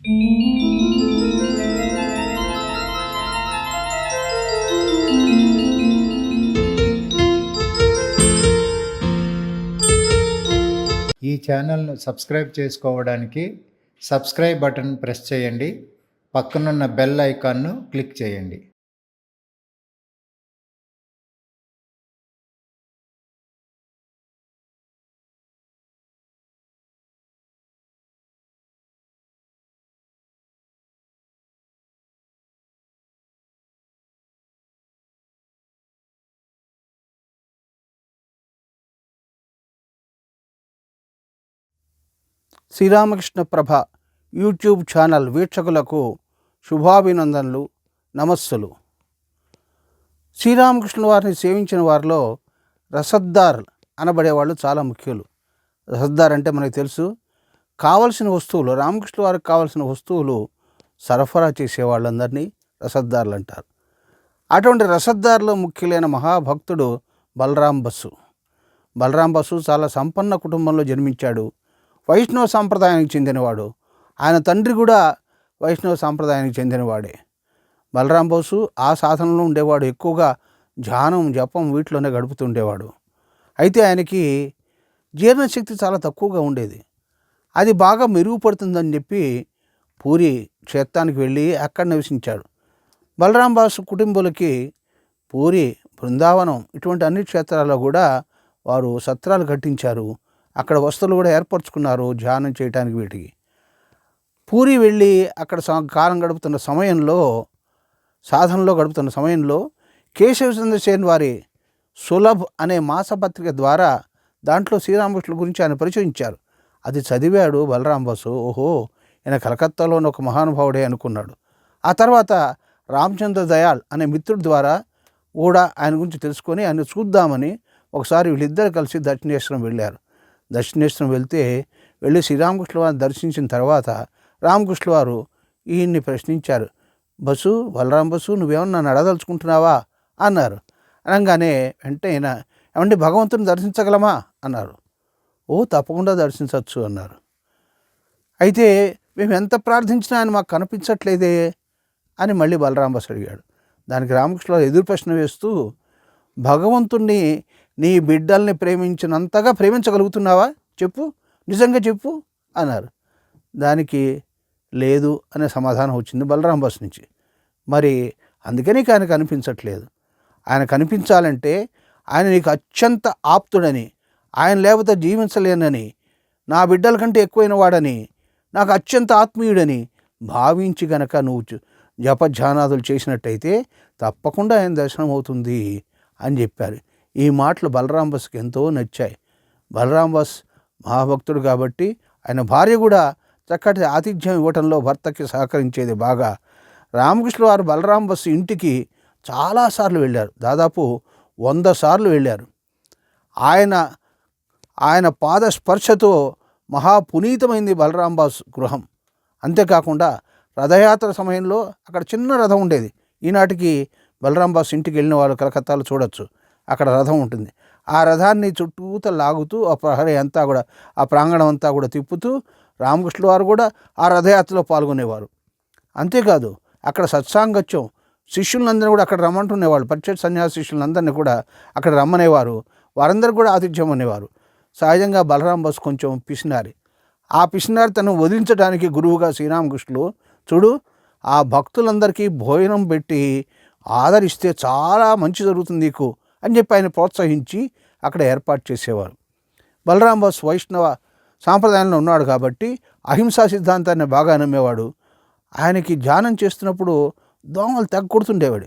ఈ ఛానల్ను సబ్స్క్రైబ్ చేసుకోవడానికి సబ్స్క్రైబ్ బటన్ ప్రెస్ చేయండి. పక్కనున్న బెల్ ఐకాన్ను క్లిక్ చేయండి. శ్రీరామకృష్ణ ప్రభ యూట్యూబ్ ఛానల్ వీక్షకులకు శుభాభినందనలు నమస్సులు. శ్రీరామకృష్ణ వారిని సేవించిన వారిలో రసద్దార్ అనబడే వాళ్ళు చాలా ముఖ్యులు. రసద్దార్ అంటే మనకు తెలుసు. కావలసిన వస్తువులు రామకృష్ణ వారికి కావలసిన వస్తువులు సరఫరా చేసే వాళ్ళందరినీ రసద్దారులు అంటారు. అటువంటి రసద్దార్లో ముఖ్యులైన మహాభక్తుడు బలరాం బస్సు బలరాం బస్సు చాలా సంపన్న కుటుంబంలో జన్మించాడు. వైష్ణవ సాంప్రదాయానికి చెందినవాడు. ఆయన తండ్రి కూడా వైష్ణవ సాంప్రదాయానికి చెందినవాడే. బలరాం బోసు ఆ సాధనలో ఉండేవాడు. ఎక్కువగా ధ్యానం జపం వీటిలోనే గడుపుతుండేవాడు. అయితే ఆయనకి జీర్ణశక్తి చాలా తక్కువగా ఉండేది. అది బాగా మెరుగుపడుతుందని చెప్పి పూరి క్షేత్రానికి వెళ్ళి అక్కడ నివసించాడు. బలరాం బాసు కుటుంబాలకి పూరి బృందావనం ఇటువంటి అన్ని క్షేత్రాల్లో కూడా వారు సత్రాలు కట్టించారు. అక్కడ వస్తువులు కూడా ఏర్పరచుకున్నారు ధ్యానం చేయడానికి వీటికి. పూరి వెళ్ళి అక్కడ కాలం గడుపుతున్న సమయంలో సాధనలో గడుపుతున్న సమయంలో కేశవ చంద్రసేన్ వారి సులభ్ అనే మాసపత్రిక ద్వారా దాంట్లో శ్రీరామకృష్ణుల గురించి ఆయన పరిచయించారు. అది చదివాడు బలరాం బసు. ఓహో ఈయన కలకత్తాలోని ఒక మహానుభావుడే అనుకున్నాడు. ఆ తర్వాత రామచంద్ర దయాల్ అనే మిత్రుడి ద్వారా కూడా ఆయన గురించి తెలుసుకొని ఆయన చూద్దామని ఒకసారి వీళ్ళిద్దరు కలిసి దక్షిణేశ్వరం వెళ్ళారు. దక్షిణేశ్వరం వెళ్తే వెళ్ళి శ్రీరామకృష్ణ వారిని దర్శించిన తర్వాత రామకృష్ణ వారు ఈయన్ని ప్రశ్నించారు. బస్సు బలరాం బస్సు నువ్వేమన్నా నన్ను అడదలుచుకుంటున్నావా అన్నారు. అనగానే వెంటనే ఈయన, ఏమండి భగవంతుని దర్శించగలమా? అన్నారు. ఓ తప్పకుండా దర్శించవచ్చు అన్నారు. అయితే మేము ఎంత ప్రార్థించినా ఆయన మాకు కనిపించట్లేదే అని మళ్ళీ బలరాం బస్సు అడిగాడు. దానికి రామకృష్ణ ఎదురు ప్రశ్న వేస్తూ భగవంతుణ్ణి నీ బిడ్డల్ని ప్రేమించినంతగా ప్రేమించగలుగుతున్నావా? చెప్పు. నిజంగా చెప్పు అన్నారు. దానికి లేదు అనే సమాధానం వచ్చింది బలరాం బస్ నుంచి. మరి అందుకని నీకు ఆయన కనిపించట్లేదు. ఆయన కనిపించాలంటే ఆయన నీకు అత్యంత ఆప్తుడని ఆయన లేకపోతే జీవించలేనని నా బిడ్డల కంటే ఎక్కువైన వాడని నాకు అత్యంత ఆత్మీయుడని భావించి గనక నువ్వు జపధ్యానాదులు చేసినట్టయితే తప్పకుండా ఆయన దర్శనం అవుతుంది అని చెప్పారు. ఈ మాటలు బలరాంబస్కి ఎంతో నచ్చాయి. బలరాం బాస్ మహాభక్తుడు కాబట్టి ఆయన భార్య కూడా చక్కటి ఆతిథ్యం ఇవ్వటంలో భర్తకి సహకరించేది బాగా. రామకృష్ణ వారు బలరాం బస్సు ఇంటికి చాలాసార్లు వెళ్ళారు. దాదాపు వంద సార్లు వెళ్ళారు. ఆయన ఆయన పాద స్పర్శతో మహాపునీతమైంది బలరాం బాస్ గృహం. అంతేకాకుండా రథయాత్ర సమయంలో అక్కడ చిన్న రథం ఉండేది. ఈనాటికి బలరాం బాస్ ఇంటికి వెళ్ళిన వాళ్ళు కలకత్తాలో చూడొచ్చు. అక్కడ రథం ఉంటుంది. ఆ రథాన్ని చుట్టూత లాగుతూ ఆ ప్రహరీ అంతా కూడా ఆ ప్రాంగణం అంతా కూడా తిప్పుతూ రామకృష్ణుల వారు కూడా ఆ రథయాత్రలో పాల్గొనేవారు. అంతేకాదు అక్కడ సత్సాంగత్యం శిష్యులందరినీ కూడా అక్కడ రమ్మంటునేవాళ్ళు పరిచయ సన్యాస శిష్యులందరినీ కూడా అక్కడ రమ్మనేవారు. వారందరూ కూడా ఆతిథ్యం అనేవారు. సహజంగా బలరాం బస్ కొంచెం పిసినారి. ఆ పిసినారి తను వదిలించడానికి గురువుగా శ్రీరామకృష్ణులు చూడు ఆ భక్తులందరికీ భోజనం పెట్టి ఆదరిస్తే చాలా మంచి జరుగుతుంది నీకు. అని చెప్పి ఆయన ప్రోత్సహించి అక్కడ ఏర్పాటు చేసేవారు. బలరాం బస్ వైష్ణవ సాంప్రదాయంలో ఉన్నాడు కాబట్టి అహింసా సిద్ధాంతాన్ని బాగా నమ్మేవాడు. ఆయనకి ధ్యానం చేస్తున్నప్పుడు దోమలు తెగ కొడుతుండేవాడు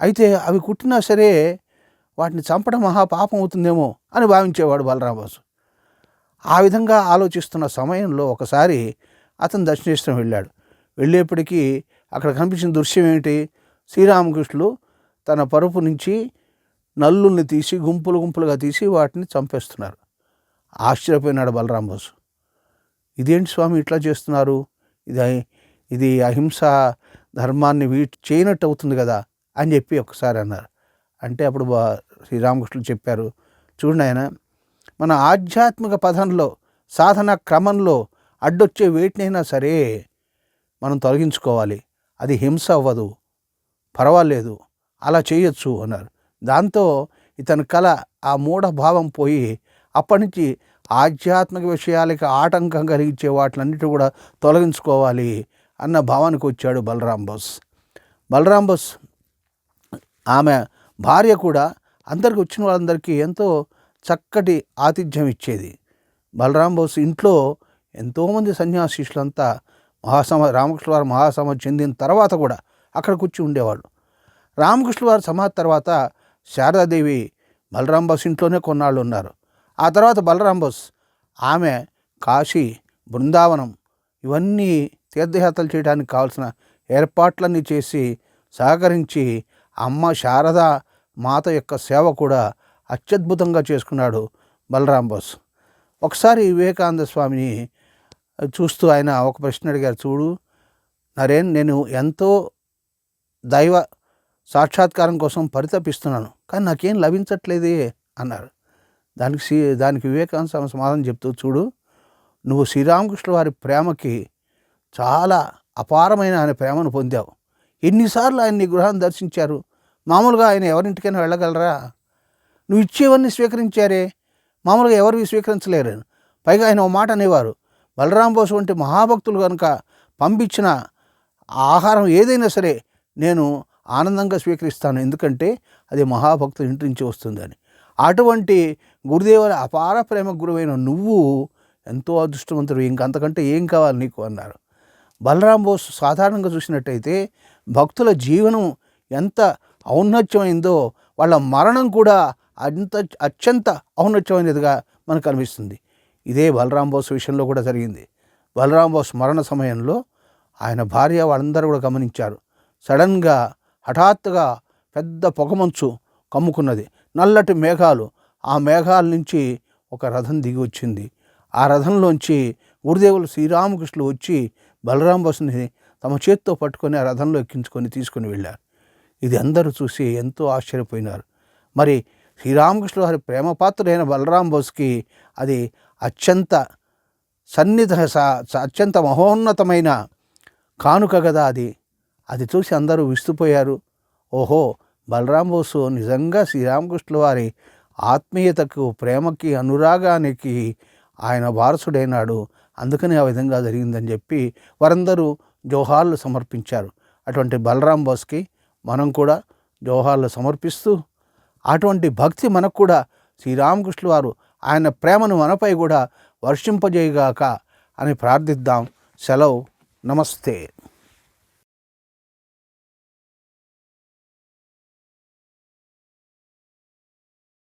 అయితే అవి కుట్టినా సరే వాటిని చంపడం మహా పాపం అవుతుందేమో అని భావించేవాడు బలరాం బాసు. ఆ విధంగా ఆలోచిస్తున్న సమయంలో ఒకసారి అతను దక్షిణేశ్వరం వెళ్ళాడు. వెళ్ళేప్పటికీ అక్కడ కనిపించిన దృశ్యం ఏమిటి? శ్రీరామకృష్ణులు తన పరుపు నుంచి నల్లుల్ని తీసి గుంపులు గుంపులుగా తీసి వాటిని చంపేస్తున్నారు. ఆశ్చర్యపోయినాడు బలరాం బోసు. ఇదేంటి స్వామి ఇట్లా చేస్తున్నారు? ఇది ఇది అహింస ధర్మాన్ని వీ చేయనట్టు అవుతుంది కదా అని చెప్పి ఒకసారి అన్నారు. అంటే అప్పుడు బా శ్రీరామకృష్ణులు చెప్పారు చూడండి ఆయన మన ఆధ్యాత్మిక పదంలో సాధన క్రమంలో అడ్డొచ్చే వేటినైనా సరే మనం తొలగించుకోవాలి. అది హింస అవ్వదు. పర్వాలేదు. అలా చేయొచ్చు అన్నారు. దాంతో ఇతని కళ ఆ మూఢ భావం పోయి అప్పటి నుంచి ఆధ్యాత్మిక విషయాలకి ఆటంకం కలిగించే వాటిలన్నిటి కూడా తొలగించుకోవాలి అన్న భావానికి వచ్చాడు బలరాం బోస్. బలరాం బోస్ ఆమె భార్య కూడా అందరికి వచ్చిన వాళ్ళందరికీ ఎంతో చక్కటి ఆతిథ్యం ఇచ్చేది. బలరాం బోస్ ఇంట్లో ఎంతోమంది సన్యాసీషులంతా మహాసమ రామకృష్ణ వారు మహాసమాధి చెందిన తర్వాత కూడా అక్కడ కూర్చి ఉండేవాళ్ళు. రామకృష్ణ వారి సమాధి తర్వాత శారదాదేవి బలరాం బోస్ ఇంట్లోనే కొన్నాళ్ళు ఉన్నారు ఆ తర్వాత బలరాం బోస్ ఆమె కాశీ బృందావనం ఇవన్నీ తీర్థయాత్రలు చేయడానికి కావాల్సిన ఏర్పాట్లన్నీ చేసి సహకరించి అమ్మ శారద మాత యొక్క సేవ కూడా అత్యద్భుతంగా చేసుకున్నాడు బలరాం బోస్ ఒకసారి వివేకానంద స్వామిని చూస్తూ ఆయన ఒక ప్రశ్న అడిగారు చూడు నరేన్ నేను ఎంతో దైవ సాక్షాత్కారం కోసం పరితపిస్తున్నాను కానీ నాకేం లభించట్లేదే అన్నారు దానికి శ్రీ దానికి వివేకానంద స్వామి సమాధానం చెప్తూ చూడు నువ్వు శ్రీరామకృష్ణ వారి ప్రేమకి చాలా అపారమైన ఆయన ప్రేమను పొందావు. ఎన్నిసార్లు ఆయన నీ గృహాన్ని దర్శించారు? మామూలుగా ఆయన ఎవరింటికైనా వెళ్ళగలరా? నువ్వు ఇచ్చేవన్నీ స్వీకరించారే? మామూలుగా ఎవరు స్వీకరించలేరు? పైగా ఆయన ఓ మాట అనేవారు బలరాం బోస్ వంటి మహాభక్తులు కనుక పంపించిన ఆహారం ఏదైనా సరే నేను ఆనందంగా స్వీకరిస్తాను. ఎందుకంటే అది మహాభక్తుల ఇంటి నుంచి వస్తుందని అటువంటి గురుదేవుల అపార ప్రేమ గురువైన నువ్వు ఎంతో అదృష్టవంతుడు. ఇంకంతకంటే ఏం కావాలి నీకు అన్నారు. బలరాం బోస్ సాధారణంగా చూసినట్టయితే భక్తుల జీవనం ఎంత ఔన్నత్యమైందో వాళ్ళ మరణం కూడా అంత అత్యంత ఔన్నత్యమైనదిగా మనకు అనిపిస్తుంది. ఇదే బలరాం బోస్ విషయంలో కూడా జరిగింది. బలరాం బోస్ మరణ సమయంలో ఆయన భార్య వాళ్ళందరూ కూడా గమనించారు. సడన్గా హఠాత్తుగా పెద్ద పొగమంచు కమ్ముకున్నది. నల్లటి మేఘాలు. ఆ మేఘాల నుంచి ఒక రథం దిగి వచ్చింది. ఆ రథంలోంచి గురుదేవులు శ్రీరామకృష్ణులు వచ్చి బలరాం బసుని తమ చేత్తో పట్టుకొని ఆ రథంలో ఎక్కించుకొని తీసుకొని వెళ్ళారు. ఇది అందరూ చూసి ఎంతో ఆశ్చర్యపోయినారు. మరి శ్రీరామకృష్ణ వారి ప్రేమపాత్రుడైన బలరాం బోస్కి అది అత్యంత సన్నిధ స- అత్యంత మహోన్నతమైన కానుక కదా అది. అది చూసి అందరూ విస్తుపోయారు. ఓహో! బలరాం బోసు నిజంగా శ్రీరామకృష్ణుల వారి ఆత్మీయతకు ప్రేమకి అనురాగానికి ఆయన వారసుడైనాడు. అందుకని ఆ విధంగా జరిగిందని చెప్పి వారందరూ జోహార్లు సమర్పించారు. అటువంటి బలరాం బోస్కి మనం కూడా జోహార్లు సమర్పిస్తూ అటువంటి భక్తి మనకు కూడా శ్రీరామకృష్ణుల వారు ఆయన ప్రేమను మనపై కూడా వర్షింపజేయగాక అని ప్రార్థిద్దాం. సెలవు. నమస్తే.